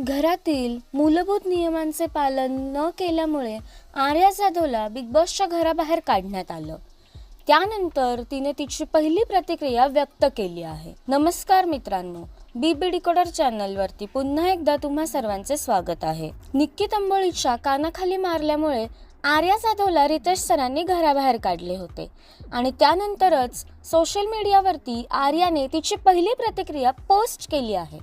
घरातील मूलभूत नियमांचे पालन न केल्यामुळे आर्या जाधवला बिग बॉसच्या घराबाहेर काढण्यात आलं. त्यानंतर तिने तिची पहिली प्रतिक्रिया व्यक्त केली आहे. नमस्कार मित्रांनो बी बी डिकोडर चॅनलवरती पुन्हा एकदा तुम्हा सर्वांचे स्वागत आहे. निक्की तंबोळीच्या कानाखाली मारल्यामुळे आर्या जाधवला रितेश सरांनी घराबाहेर काढले होते. आणि त्यानंतरच सोशल मीडियावरती आर्याने तिची पहिली प्रतिक्रिया पोस्ट केली आहे.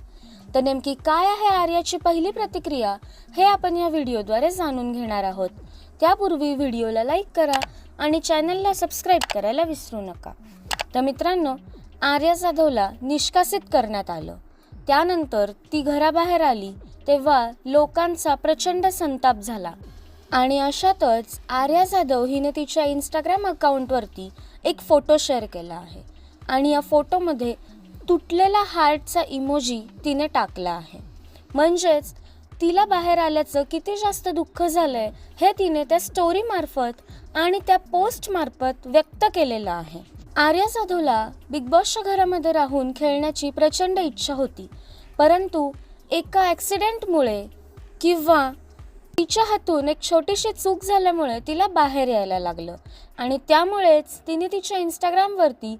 तर नेमकी काय आहे आर्याची पहिली प्रतिक्रिया हे आपण या व्हिडिओद्वारे जाणून घेणार आहोत. त्यापूर्वी व्हिडिओला लाईक करा आणि चॅनलला सबस्क्राईब करायला विसरू नका. तर मित्रांनो आर्या जाधवला निष्कासित करण्यात आलं. त्यानंतर ती घराबाहेर आली तेव्हा लोकांचा प्रचंड संताप झाला. आणि अशातच आर्या जाधव हिने तिच्या इंस्टाग्राम अकाउंटवरती एक फोटो शेअर केला आहे. आणि या फोटोमध्ये तुटलेला हार्टचा इमोजी तिने टाकला आहे. म्हणजेच तिला बाहेर आल्याचं किती जास्त दुःख झालंय हे तिने त्या स्टोरीमार्फत आणि त्या पोस्टमार्फत व्यक्त केलेलं आहे. आर्या साधूला बिग बॉसच्या घरामध्ये राहून खेळण्याची प्रचंड इच्छा होती. परंतु एका ॲक्सिडेंटमुळे किंवा तिच्या हातून एक छोटीशी चूक झाल्यामुळे तिला बाहेर यायला लागलं. आणि त्यामुळेच तिने तिच्या इंस्टाग्रामवरती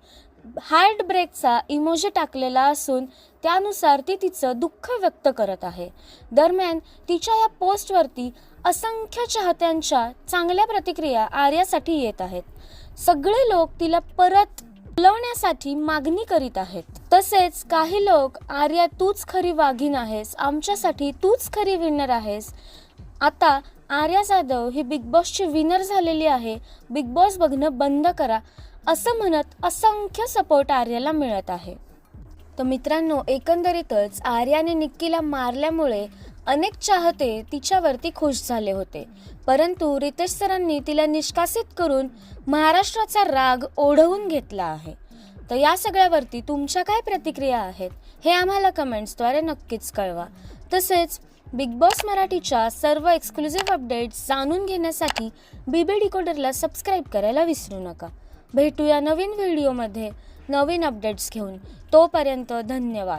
हार्ट ब्रेकचा इमोजी टाकलेला असून त्यानुसार ती तिचं दुःख व्यक्त करत आहे. दरम्यान तिच्या या पोस्टवरती असंख्य चाहत्यांच्या चांगल्या प्रतिक्रिया आर्यासाठी येत आहेत. सगळे लोक तिला परत बोलवण्यासाठी मागणी करीत आहेत. तसेच काही लोक आर्या तूच खरी वाघीण आहेस. आमच्यासाठी तूच खरी विनर आहेस. आता आर्या जाधव ही बिग बॉसची विनर झालेली आहे. बिग बॉस बघणं बंद करा असं म्हणत असंख्य सपोर्ट आर्याला मिळत आहे. तर मित्रांनो एकंदरीतच आर्याने निक्कीला मारल्यामुळे अनेक चाहते तिच्यावरती खुश झाले होते. परंतु रितेश सरांनी तिला निष्कासित करून महाराष्ट्राचा राग ओढवून घेतला आहे. तर या सगळ्यावरती तुमच्या काय प्रतिक्रिया आहेत हे आम्हाला कमेंट्सद्वारे नक्कीच कळवा. तसेच बिग बॉस मराठीच्या सर्व एक्सक्लुझिव्ह अपडेट्स जाणून घेण्यासाठी बीबी डिकोडरला सबस्क्राईब करायला विसरू नका. भेटूया नवीन व्हिडिओमध्ये नवीन अपडेट्स घेऊन. तोपर्यंत धन्यवाद.